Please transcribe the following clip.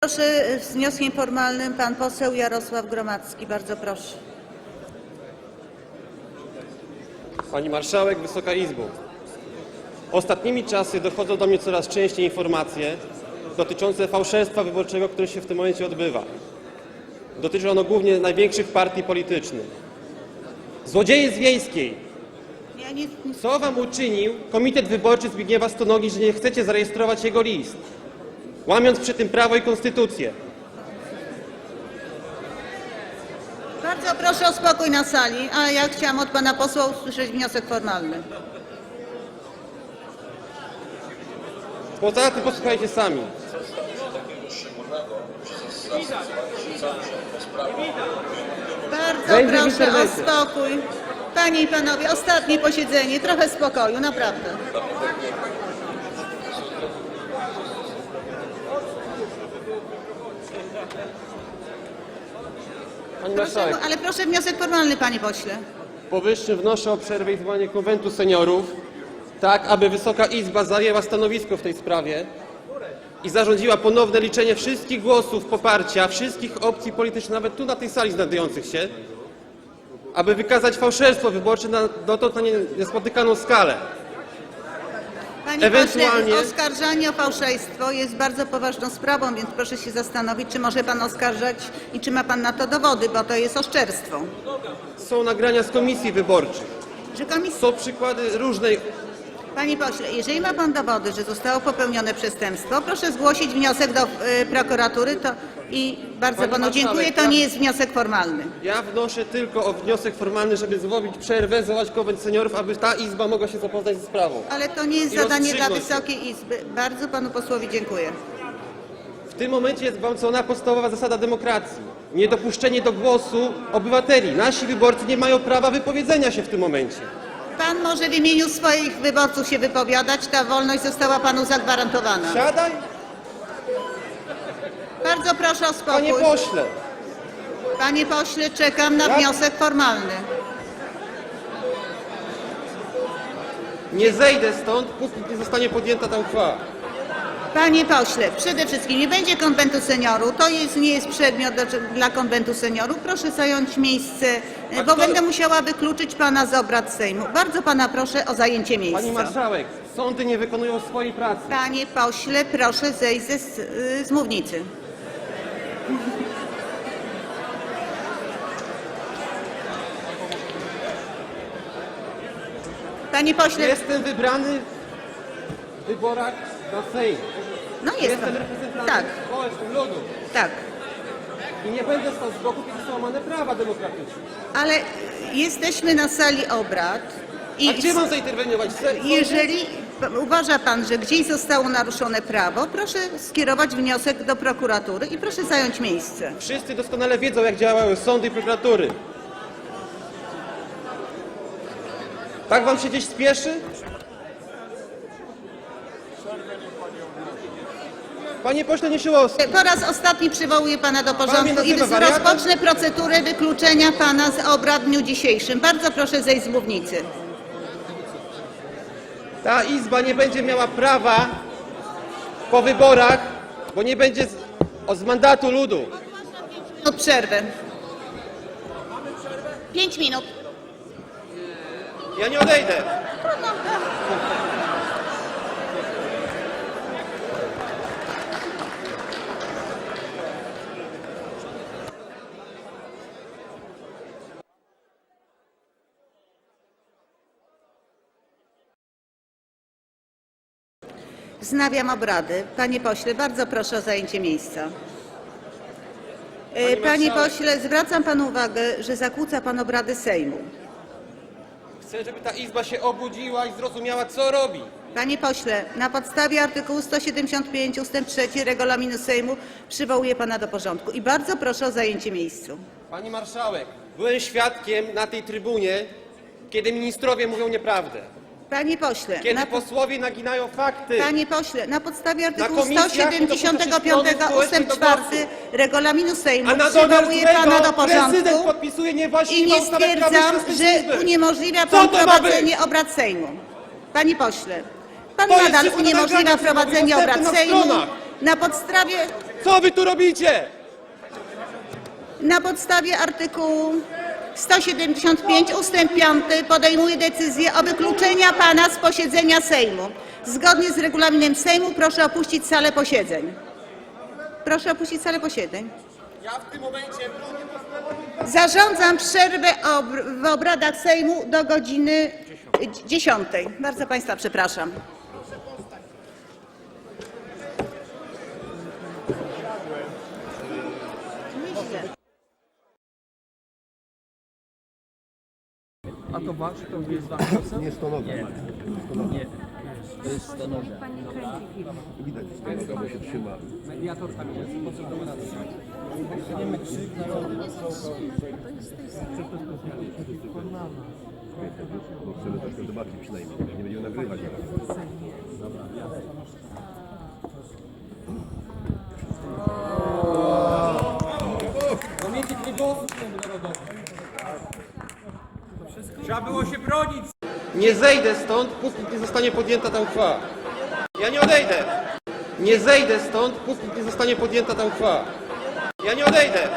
Proszę z wnioskiem formalnym pan poseł Jarosław Gromacki. Bardzo proszę. Pani Marszałek, Wysoka Izbo. Ostatnimi czasy dochodzą do mnie coraz częściej informacje dotyczące fałszerstwa wyborczego, które się w tym momencie odbywa. Dotyczy ono głównie największych partii politycznych. Złodzieje z Wiejskiej, co wam uczynił Komitet Wyborczy Zbigniewa Stonogi, że nie chcecie zarejestrować jego list, łamiąc przy tym prawo i konstytucję? bardzo proszę o spokój na sali, a ja chciałam od pana posła usłyszeć wniosek formalny. Poza tym posłuchajcie sami. Bardzo Będzie w proszę o internecie. spokój. Panie i panowie, ostatnie posiedzenie, trochę spokoju, naprawdę. Pani Proszę, ale proszę wniosek formalny, panie pośle. Powyższym wnoszę o przerwę i zwołanie konwentu seniorów, tak aby Wysoka Izba zajęła stanowisko w tej sprawie i zarządziła ponowne liczenie wszystkich głosów poparcia wszystkich opcji politycznych, nawet tu na tej sali znajdujących się, aby wykazać fałszerstwo wyborcze na dotąd na nie- niespotykaną skalę. Panie Ewentualnie- pośle, oskarżanie o fałszerstwo jest bardzo poważną sprawą, więc proszę się zastanowić, czy może pan oskarżać i czy ma pan na to dowody, bo to jest oszczerstwo. Są nagrania z komisji wyborczych, Że komisja... są przykłady różnej Panie pośle, jeżeli ma pan dowody, że zostało popełnione przestępstwo, proszę zgłosić wniosek do y, prokuratury to i bardzo Pani panu marszałek, dziękuję, to ja- nie jest wniosek formalny. Ja wnoszę tylko o wniosek formalny, żeby zrobić przerwę, zwołać konwent seniorów, aby ta Izba mogła się zapoznać ze sprawą. Ale to nie jest I zadanie dla rozstrzygnąć. Wysokiej Izby. Bardzo panu posłowi dziękuję. W tym momencie jest gwałcona podstawowa zasada demokracji. Niedopuszczenie do głosu obywateli. Nasi wyborcy nie mają prawa wypowiedzenia się w tym momencie. Pan może w imieniu swoich wyborców się wypowiadać, ta wolność została panu zagwarantowana. Siadaj, Bardzo proszę o spokój. panie pośle. Panie pośle, czekam na wniosek formalny. Nie zejdę stąd, póki nie zostanie podjęta ta uchwała. Panie pośle, przede wszystkim nie będzie konwentu seniorów. To jest, nie jest przedmiot do, dla konwentu seniorów. Proszę zająć miejsce, A bo kto- będę musiała wykluczyć pana z obrad Sejmu. Bardzo pana proszę o zajęcie miejsca. Pani marszałek, sądy nie wykonują swojej pracy. Panie pośle, proszę zejść ze, s- y, z mównicy. Panie pośle, Jestem wybrany w wyborach na Sejm. no jest Jestem pan. reprezentantem Tak, społecznym ludu. tak. I nie będę stał z boku, kiedy są łamane prawa demokratyczne. Ale jesteśmy na sali obrad A i gdzie mam zainterweniować? Jeżeli uważa pan, że gdzieś zostało naruszone prawo, proszę skierować wniosek do prokuratury i proszę zająć miejsce. Wszyscy doskonale wiedzą, jak działały sądy i prokuratury. Tak wam się gdzieś spieszy? Panie pośle Niesiołowski, Po raz ostatni przywołuję pana do porządku Pan i mnie nazywa wariatem? rozpocznę procedurę wykluczenia pana z obrad w dniu dzisiejszym. Bardzo proszę zejść z mównicy. Ta Izba nie będzie miała prawa po wyborach, bo nie będzie z, o, z mandatu ludu. Minut przerwy. Pięć minut. Ja nie odejdę. Wznawiam obrady. Panie pośle, bardzo proszę o zajęcie miejsca. E, Pani Panie pośle, zwracam panu uwagę, że zakłóca pan obrady Sejmu. Chcę, żeby ta Izba się obudziła i zrozumiała, co robi. Panie pośle, na podstawie artykułu 175 ust. 3 regulaminu Sejmu przywołuję pana do porządku i bardzo proszę o zajęcie miejsca. Pani marszałek, byłem świadkiem na tej trybunie, kiedy ministrowie mówią nieprawdę. Panie pośle, Kiedy na, posłowie naginają fakty. panie pośle, na podstawie artykułu komisjach nie 175 dopuszcza się strony ust. społecznej do 4 głosu. regulaminu Sejmu A na przywołuję pana do prezydent porządku podpisuje i niewłaściwą nie ustawę stwierdzam, że uniemożliwia Co pan to ma prowadzenie obrad Sejmu. Panie pośle, pan To jest nadal wszystko uniemożliwia prowadzenie obrad na Sejmu stronach. na podstawie Co wy tu robicie? Na podstawie artykułu 175 ust. 5 podejmuję decyzję o wykluczeniu pana z posiedzenia Sejmu. Zgodnie z regulaminem Sejmu proszę opuścić salę posiedzeń. Proszę opuścić salę posiedzeń. Zarządzam przerwę w obradach Sejmu do godziny 10. Bardzo Państwa przepraszam. A to wasz, to jest wasz poseł? Nie stonoga. Nie. To jest stanowa. Widać stonoga, bo się trzyma. Mediator tam jest, poseł dominacji. Dostaniemy krzyk narodu. Bo chcemy troszkę zobaczyć przynajmniej. Nie będziemy nagrywać. Było się bronić. Nie zejdę stąd, póki nie zostanie podjęta ta uchwała. Ja nie odejdę. Nie zejdę stąd, póki nie zostanie podjęta ta uchwała. Ja nie odejdę.